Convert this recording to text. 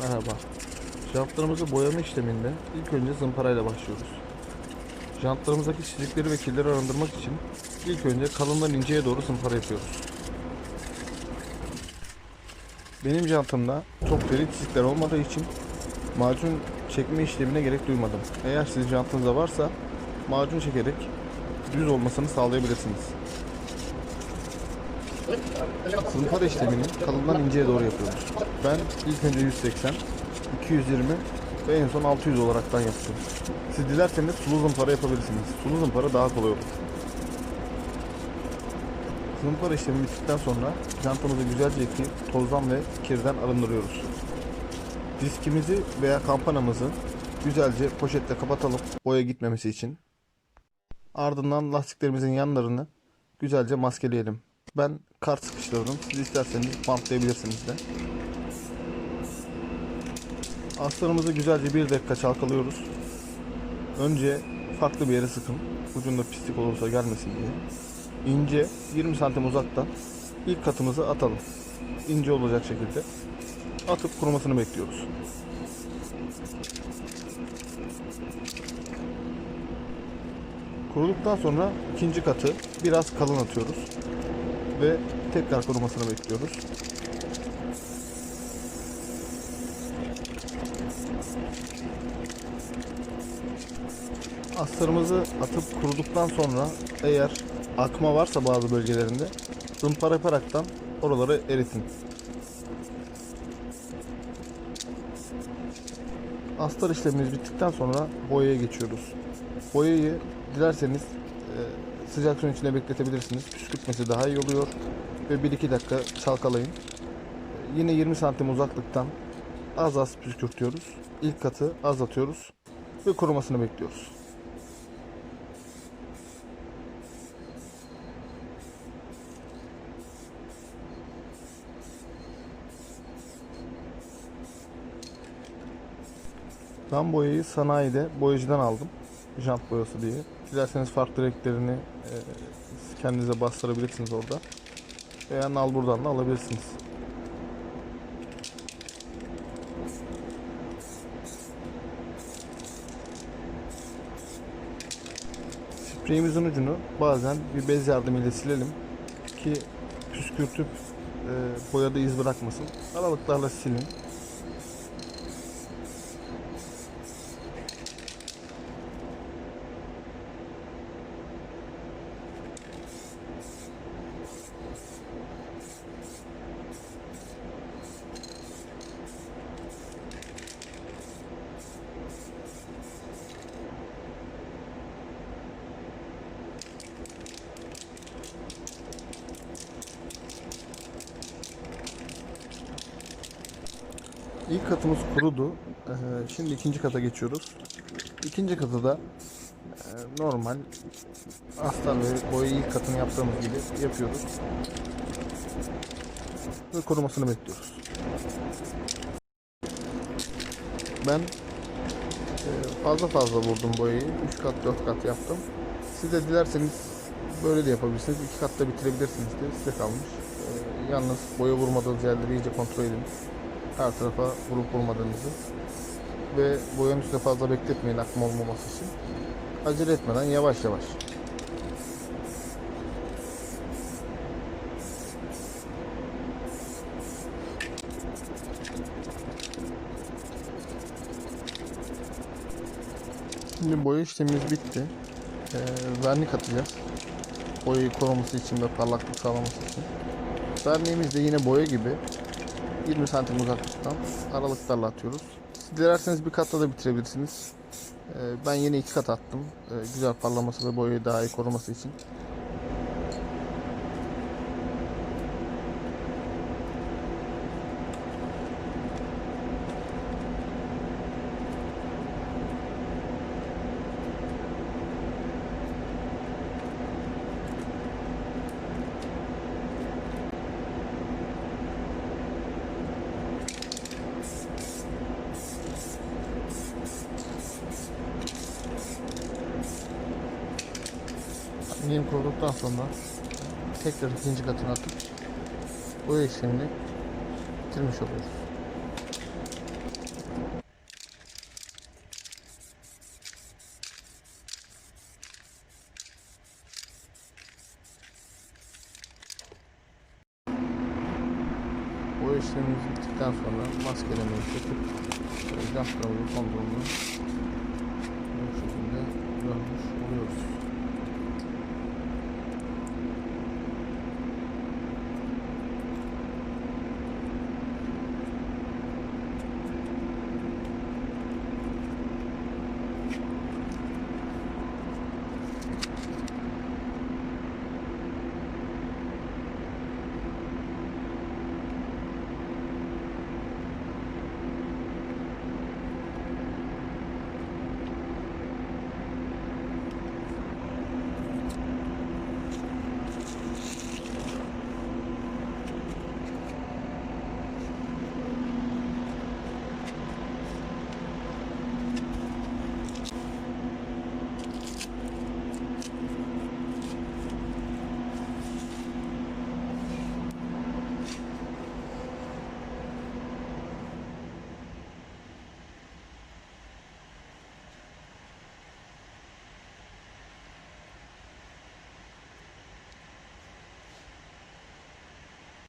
Merhaba. Jantlarımızı boyama işleminde ilk önce zımparayla başlıyoruz. Jantlarımızdaki çizikleri ve kirleri arındırmak için ilk önce kalından inceye doğru zımpara yapıyoruz. Benim jantımda çok derin çizikler olmadığı için macun çekme işlemine gerek duymadım. Eğer sizin jantınızda varsa macun çekerek düz olmasını sağlayabilirsiniz. Zımpara işlemini kalından inceye doğru yapıyoruz. Ben ilk önce 180, 220 ve en son 600 olaraktan yaptım. Siz dilerseniz sulu zımpara yapabilirsiniz. Sulu zımpara daha kolay olur. Zımpara işlemi bittikten sonra jantımızı güzelce yıkayıp tozdan ve kirden arındırıyoruz. Diskimizi veya kampanamızı güzelce poşetle kapatalım boya gitmemesi için. Ardından lastiklerimizin yanlarını güzelce maskeleyelim. Ben kart sıkıştırdım. Siz isterseniz bantlayabilirsiniz de. Astarımızı güzelce bir dakika çalkalıyoruz. Önce farklı bir yere sıkın. Ucunda pislik olursa gelmesin diye. İnce 20 santim uzaktan ilk katımızı atalım. İnce olacak şekilde. Atıp kurumasını bekliyoruz. Kuruduktan sonra ikinci katı biraz kalın atıyoruz ve tekrar kurumasını bekliyoruz. Astarımızı atıp kuruduktan sonra eğer akma varsa bazı bölgelerinde zımpara yaparaktan oraları eritin. Astar işlemimiz bittikten sonra boyaya geçiyoruz. Boyayı dilerseniz e, sıcak suyun içinde bekletebilirsiniz. Püskürtmesi daha iyi oluyor. Ve 1-2 dakika çalkalayın. Yine 20 santim uzaklıktan az az püskürtüyoruz. İlk katı az atıyoruz. Ve kurumasını bekliyoruz. Ben boyayı sanayide boyacıdan aldım. Jant boyası diye. Dilerseniz farklı renklerini e, kendinize bastırabilirsiniz orada. Veya nal buradan da alabilirsiniz. Spreyimizin ucunu bazen bir bez yardımıyla silelim ki püskürtüp e, boyada iz bırakmasın. Aralıklarla silin. İlk katımız kurudu. Ee, Şimdi ikinci kata geçiyoruz. İkinci katı da e, normal astar ve boya ilk katını yaptığımız gibi yapıyoruz. Ve kurumasını bekliyoruz. Ben e, fazla fazla vurdum boyayı. 3 kat 4 kat yaptım. Siz de dilerseniz böyle de yapabilirsiniz. 2 katta bitirebilirsiniz de size kalmış. E, Yalnız boya vurmadığınız yerleri iyice kontrol edin her tarafa vurup vurmadığınızı ve boyanın üstüne fazla bekletmeyin akma olmaması için. Acele etmeden yavaş yavaş. Şimdi boya işlemimiz bitti. Ee, vernik atacağız. Boyayı koruması için ve parlaklık sağlaması için. Verniğimiz de yine boya gibi 20 santim uzaklıktan aralıklarla atıyoruz. Siz dilerseniz bir katta da bitirebilirsiniz. Ee, Ben yine iki kat attım. Ee, Güzel parlaması ve boyayı daha iyi koruması için. Mim kurduktan sonra tekrar ikinci katına atıp boya işlemini bitirmiş oluyoruz. Bu işlemimiz bittikten sonra maskelemeye çekip e, cam kırmızı kontrolünü